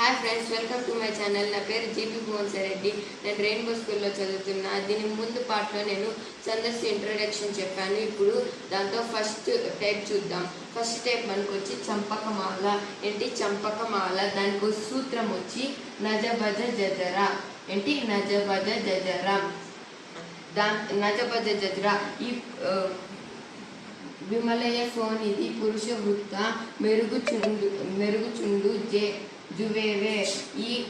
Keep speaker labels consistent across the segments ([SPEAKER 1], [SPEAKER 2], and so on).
[SPEAKER 1] Hi friends welcome to my channel నా పేరు GP భువన్సరెడ్డి నేను రెయిన్బో స్కూల్లో చదువుతున్నా. దీని ముందు పార్ట్లో నేను సందర్శి ఇంట్రొడక్షన్ చెప్పాను. ఇప్పుడు దాంతో ఫస్ట్ టైప్ చూద్దాం. ఫస్ట్ టైప్ మనకు వచ్చి చంపకమాల. ఏంటి? చంపకమాల. దానికి సూత్రం వచ్చి నజబజ జజరా. ఏంటి? నజబజ జజరా. దా నజబజ జజరా. ఈ విమలయ సోనిధి పురుష వృత్త మెరుగుచుండు మెరుగుచుండు జే జువేవే. ఈ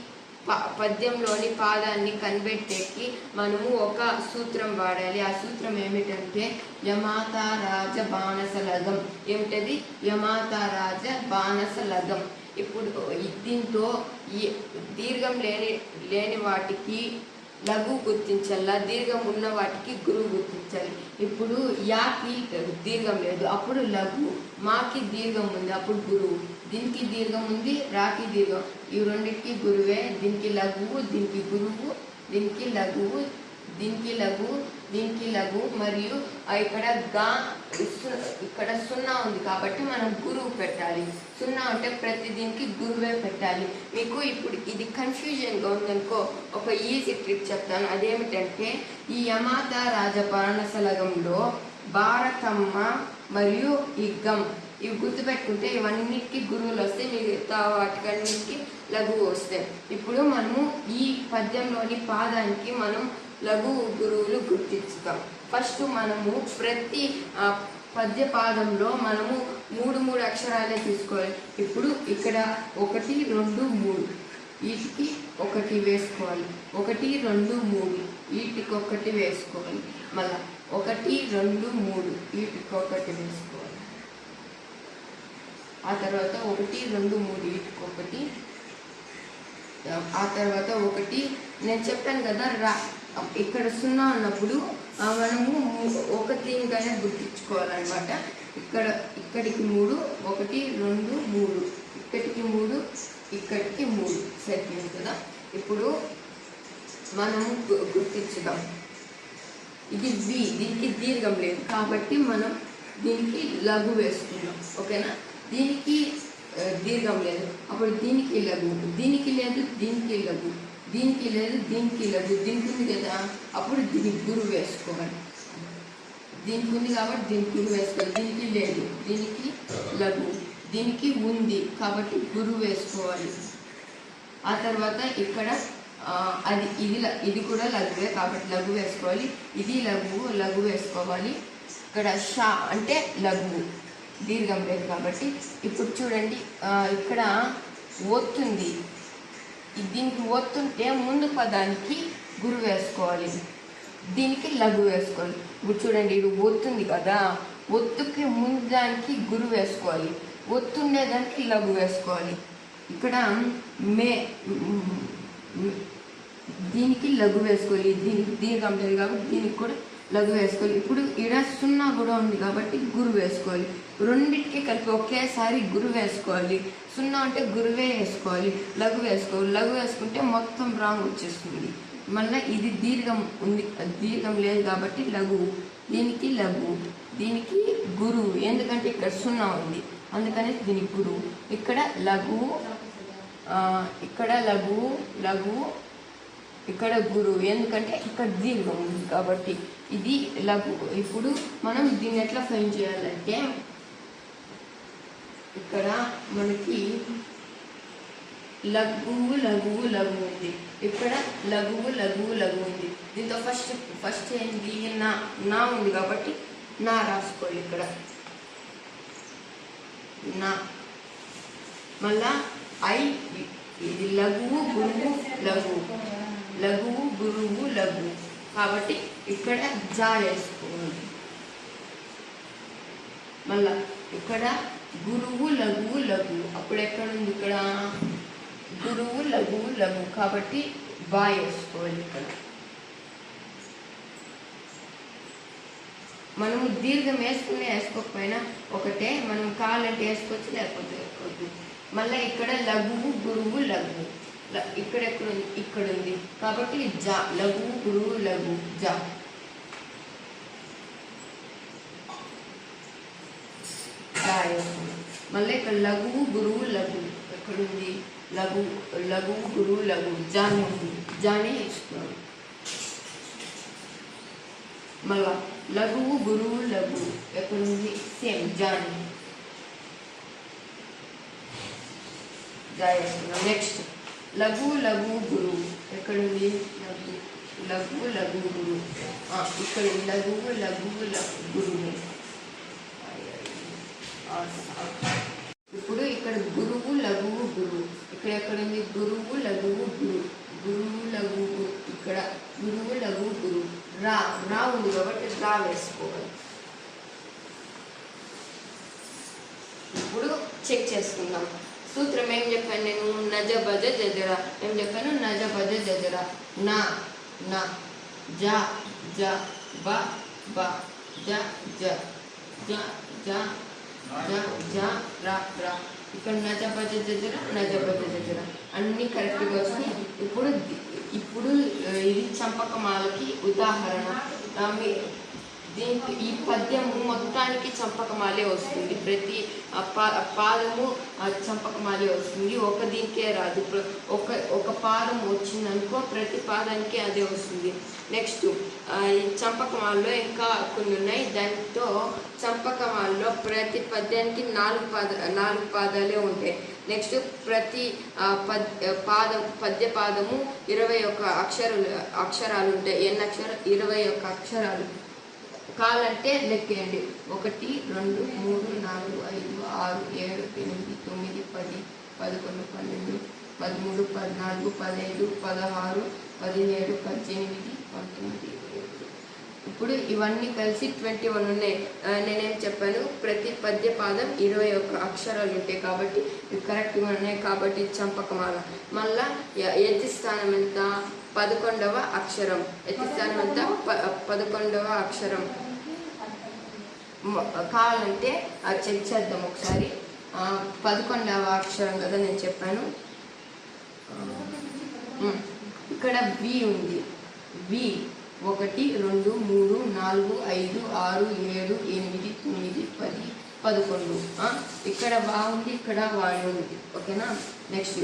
[SPEAKER 1] ప పద్యంలోని పాదాన్ని కనిపెట్టేకి మనము ఒక సూత్రం వాడాలి. ఆ సూత్రం ఏమిటంటే యమాతారాజ బాణసలగం. ఏమిటది? యమాతారాజ బాణసలగం. ఇప్పుడు దీంతో ఈ దీర్ఘం లేని లేని వాటికి లఘు గుర్తించాలా దీర్ఘం ఉన్న వాటికి గురువు గుర్తించాలి. ఇప్పుడు యాకి దీర్ఘం లేదు. అప్పుడు లఘు మాకి దీర్ఘం ఉంది. అప్పుడు గురువు. దీనికి దీర్ఘం ఉంది రాకి దీర్ఘం. ఈ రెండింటికి గురువే. దీనికి లఘువు దీనికి గురువు దీనికి లఘువు దీనికి లఘు దీనికి లఘు మరియు ఇక్కడ గా ఇక్కడ సున్నా ఉంది కాబట్టి మనం గురువు పెట్టాలి. సున్నా అంటే ప్రతి దీనికి గురువే పెట్టాలి. మీకు ఇప్పుడు ఇది కన్ఫ్యూజన్గా ఉందనుకో ఒక ఈజీ ట్రిక్ చెప్తాను. అదేమిటంటే ఈ యమాత రాజబాణసలగంలో భారతమ్మ మరియు ఇగ్గం ఇవి గుర్తుపెట్టుకుంటే ఇవన్నిటికీ గురువులు వస్తే మిగతా వాటికన్నిటికీ లఘువు వస్తాయి. ఇప్పుడు మనము ఈ పద్యంలోని పాదానికి మనం లఘు గురువులు గుర్తించుతాం. ఫస్ట్ మనము ప్రతి పద్యపాదంలో మనము మూడు మూడు అక్షరాలే తీసుకోవాలి. ఇప్పుడు ఇక్కడ ఒకటి రెండు మూడు. వీటికి ఒకటి వేసుకోవాలి. ఒకటి రెండు మూడు. వీటికి ఒకటి వేసుకోవాలి. మళ్ళా ఒకటి రెండు మూడు. వీటికి ఒకటి వేసుకోవాలి. ఆ తర్వాత ఒకటి రెండు మూడు. వీటికి ఒకటి. ఆ తర్వాత ఒకటి. నేను చెప్పాను కదా రా. ఇక్కడ సున్నా ఉన్నప్పుడు మనము ఒక దీనికైనా గుర్తించుకోవాలన్నమాట. ఇక్కడ ఇక్కడికి మూడు ఒకటి రెండు మూడు. ఇక్కడికి మూడు ఇక్కడికి మూడు. సరిపోయింది కదా? ఇప్పుడు మనము గుర్తించుదాం. ఇది వి దీనికి దీర్ఘం లేదు. కాబట్టి మనం దీనికి లఘు వేసుకుందాం. ఓకేనా? దీనికి దీర్ఘం లేదు. అప్పుడు దీనికి లఘు. దీనికి లేదు దీనికి లఘు. దీనికి లేదు దీనికి లేదు దీనికి ఉంది కదా. అప్పుడు దీనికి గురువు వేసుకోవాలి. దీనికి ఉంది కాబట్టి దీనికి గురువు వేసుకోవాలి. దీనికి లేదు దీనికి లఘు దీనికి ఉంది కాబట్టి గురువు వేసుకోవాలి. ఆ తర్వాత ఇక్కడ అది ఇది ఇది కూడా లఘువే కాబట్టి లఘు వేసుకోవాలి. ఇది లఘువు లఘు వేసుకోవాలి. ఇక్కడ షా అంటే లఘువు దీర్ఘం లేదు కాబట్టి. ఇప్పుడు చూడండి ఇక్కడ ఒత్తుంది దీనికి ఒత్తుంటే ముందు పదానికి గురు వేసుకోవాలి? దీనికి లఘు వేసుకోవాలి. ఇప్పుడు చూడండి ఇది ఒత్తుంది కదా. ఒత్తుకి ముందు దానికి గురు వేసుకోవాలి. ఒత్తుండేదానికి లఘు వేసుకోవాలి. ఇక్కడ మే దీనికి లఘు వేసుకోవాలి. దీనికి దీనికి కంపెనీ కాబట్టి దీనికి కూడా లఘు వేసుకోవాలి. ఇప్పుడు ఇడ సున్నా కూడా ఉంది కాబట్టి గురు వేసుకోవాలి. రెండింటికి కలిపి ఒకేసారి గురు వేసుకోవాలి. సున్నా అంటే గురువే వేసుకోవాలి. లఘు వేసుకోవాలి. లఘు వేసుకుంటే మొత్తం రాంగ్ వచ్చేస్తుంది. మళ్ళీ ఇది దీర్ఘం ఉంది. దీర్ఘం లేదు కాబట్టి లఘు. దీనికి లఘు. దీనికి గురువు ఎందుకంటే ఇక్కడ సున్నా ఉంది. అందుకని దీనికి గురు. ఇక్కడ లఘు ఇక్కడ లఘు లఘు ఇక్కడ గురువు ఎందుకంటే ఇక్కడ దీర్ఘం ఉంది కాబట్టి ఇది లఘు ఇప్పుడు మనం దీన్ని ఎట్లా ఫైన్ చేయాలంటే ఇక్కడ మనకి లఘువు లఘువు లఘువు ఉంది. ఇక్కడ లఘువు లఘువు లఘువు ఉంది. దీంతో ఫస్ట్ ఫస్ట్ ఏంటి నా నా ఉంది కాబట్టి నా రాసుకోవాలి ఇక్కడ. నా. మళ్ళా ఐ ఇది లఘువు గురువు లఘువు. లఘువు గురువు లఘువు కాబట్టి ఇక్కడ జా వేసుకోవాలి. మళ్ళా ఇక్కడ గురువు లఘువు లఘువు అప్పుడు ఎక్కడ ఉంది ఇక్కడ? గురువు లఘువు లఘువు కాబట్టి బా వేసుకోవాలి ఇక్కడ. మనము దీర్ఘం వేసుకుని వేసుకోకపోయినా ఒకటే. మనం కాళ్ళంటే వేసుకోవచ్చు లేకపోతే మళ్ళీ ఇక్కడ లఘువు గురువు లఘువు ఇక్కడ ఎక్కడ ఉంది ఇక్కడ ఉంది కాబట్టి జా లఘువు గురువు లఘు జా. జా వేసుకున్నాం. మళ్ళీ ఇక్కడ లఘువు గురువు లఘు. ఇక్కడ ఎక్కడుంది? లఘు లఘు గురు లఘు. జాని ఉంది. జాని వేసుకున్నాం మళ్ళా లఘువు గురువు లఘు. ఎక్కడుంది? సేమ్ జాని. జాయేస్తున్నాం నెక్స్ట్. లఘు లఘు గురు. ఎక్కడుంది లఘు లఘు లఘు గురు. ఇక్కడ లఘువు లఘువు లఘు గురువు ఇప్పుడు ఇక్కడ గురువు లఘువు గురువు ఇక్కడ ఎక్కడుంది గురువు లఘువు గురు. గురువు లఘువు ఇక్కడ గురువు లఘువు గురువు రా రా ఉంది కాబట్టి రా వేసుకోవాలి. ఇప్పుడు చెక్ చేసుకుందాం. సూత్రం ఏం చెప్పాను నేను నజ భజ జజర ఏం చెప్పాను నజ భజ జజర నా నా జ జ బ బ జ జ జ జ జ జ రా రా ఇక్కడ నజ భజ జజర నజ భజ జజర అన్నీ కరెక్ట్గా వస్తాయి ఇప్పుడు ది- ఇప్పుడు ఆ, ఇది చంపకమాలకి ఉదాహరణ ఆ, మీ దీనికి ఈ పద్యము మొత్తానికి చంపకమాలే వస్తుంది. ప్రతి పా- పాదము చంపకమాలే వస్తుంది. ఒక దీనికే రాదు. ఇప్పుడు ఒక ఒక పాదం వచ్చిందనుకో ప్రతి పాదానికి అదే వస్తుంది. నెక్స్ట్ ఈ చంపకమాలలో ఇంకా కొన్ని ఉన్నాయి. దాంతో చంపకమాల్లో ప్రతి పద్యానికి నాలుగు పాద నాలుగు పాదాలే ఉంటాయి. నెక్స్ట్ ప్రతి పద్ పాదం పద్య పాదము ఇరవై ఒక అక్షరాలు అక్షరాలు ఉంటాయి. ఎన్ని అక్షర ఇరవై ఒక్క అక్షరాలు. కాలంటే లెక్కేయండి. ఒకటి రెండు మూడు నాలుగు ఐదు ఆరు ఏడు ఎనిమిది తొమ్మిది పది పదకొండు పన్నెండు పదమూడు పద్నాలుగు పదిహేడు పదహారు పదిహేడు పద్దెనిమిది పంతొమ్మిది ఇప్పుడు ఇవన్నీ కలిసి ట్వంటీ వన్ ఉన్నాయి. నేనేం చెప్పాను? ప్రతి పద్య పాదం ఇరవై ఒక్క అక్షరాలు ఉంటాయి కాబట్టి ఇవి కరెక్ట్గా ఉన్నాయి కాబట్టి చంపకమాల. మళ్ళా య- స్థానం ఎంత? పదకొండవ అక్షరం. యతి స్థానం ఎంత? ప- పదకొండవ అక్షరం. కావాలంటే అది చెక్ చేద్దాం ఒకసారి. పదకొండవ అక్షరం కదా నేను చెప్పాను. ఇక్కడ వి ఉంది. వి ఒకటి రెండు మూడు నాలుగు ఐదు ఆరు ఏడు ఎనిమిది తొమ్మిది పది పదకొండు. ఇక్కడ వా ఉంది ఇక్కడ వాడి ఉంది. ఓకేనా? నెక్స్ట్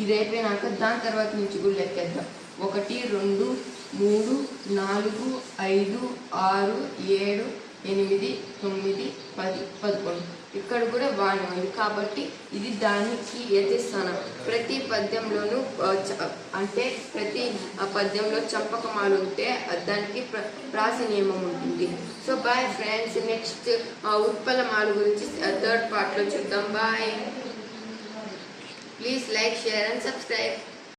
[SPEAKER 1] ఇది అయిపోయినాక దాని తర్వాత నుంచి కూడా లెక్కేద్దాం. ఒకటి రెండు మూడు నాలుగు ఐదు ఆరు ఏడు ఎనిమిది తొమ్మిది పది పదకొండు. ఇక్కడ కూడా బాగానే ఉంది కాబట్టి ఇది దానికి యతిస్థానం ప్రతి పద్యంలోనూ చ- అంటే ప్రతి ఆ పద్యంలో చంపకమాలు ఉంటే దానికి ప్ర ప్రాస నియమం ఉంటుంది. సో బాయ్ ఫ్రెండ్స్ నెక్స్ట్ ఉత్పలమాలు గురించి థర్డ్ పార్ట్లో చూద్దాం. Bye please like share and subscribe